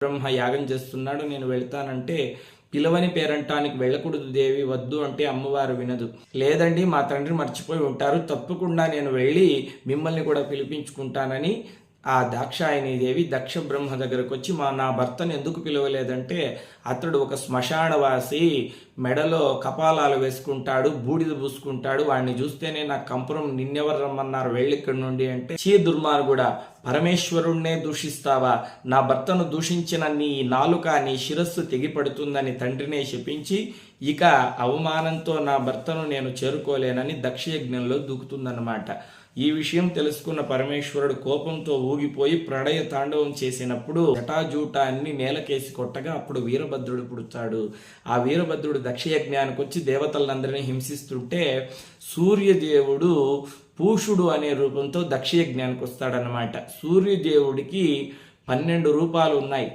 బ్రహ్మ యాగం చేస్తున్నాడు నేను వెళ్తానంటే పిలవని పేరంటానికి వెళ్ళకూడదు దేవి వద్దు అంటే అమ్మవారు వినదు. లేదండి మా తండ్రి మర్చిపోయి ఉంటారు తప్పకుండా నేను వెళ్ళి మిమ్మల్ని కూడా పిలిపించుకుంటానని ఆ దాక్షాయని దేవి దక్ష బ్రహ్మ దగ్గరకు వచ్చి మా నా భర్తను ఎందుకు పిలవలేదంటే అతడు ఒక శ్మశానవాసి మెడలో కపాలాలు వేసుకుంటాడు బూడిద పూసుకుంటాడు వాడిని చూస్తేనే నా కంపురం నిన్నెవరు రమ్మన్నారు వెళ్ళి ఇక్కడి నుండి అంటే చీ దుర్మార్గుడా పరమేశ్వరుణ్ణే దూషిస్తావా? నా భర్తను దూషించిన నీ నాలుక నీ శిరస్సు తెగిపడుతుందని తండ్రినే శపించి ఇక అవమానంతో నా భర్తను నేను చేరుకోలేనని దక్షయజ్ఞంలో దూకుతుందన్నమాట. ఈ విషయం తెలుసుకున్న పరమేశ్వరుడు కోపంతో ఊగిపోయి ప్రణయ తాండవం చేసినప్పుడు జటాజూటాన్ని నేలకేసి కొట్టగా అప్పుడు వీరభద్రుడు పుడతాడు. ఆ వీరభద్రుడు దక్షయజ్ఞానికి వచ్చి దేవతలందరినీ హింసిస్తుంటే సూర్యదేవుడు పూషుడు అనే రూపంతో దక్షయజ్ఞానికి వస్తాడనమాట సూర్యదేవుడికి పన్నెండు రూపాలు ఉన్నాయి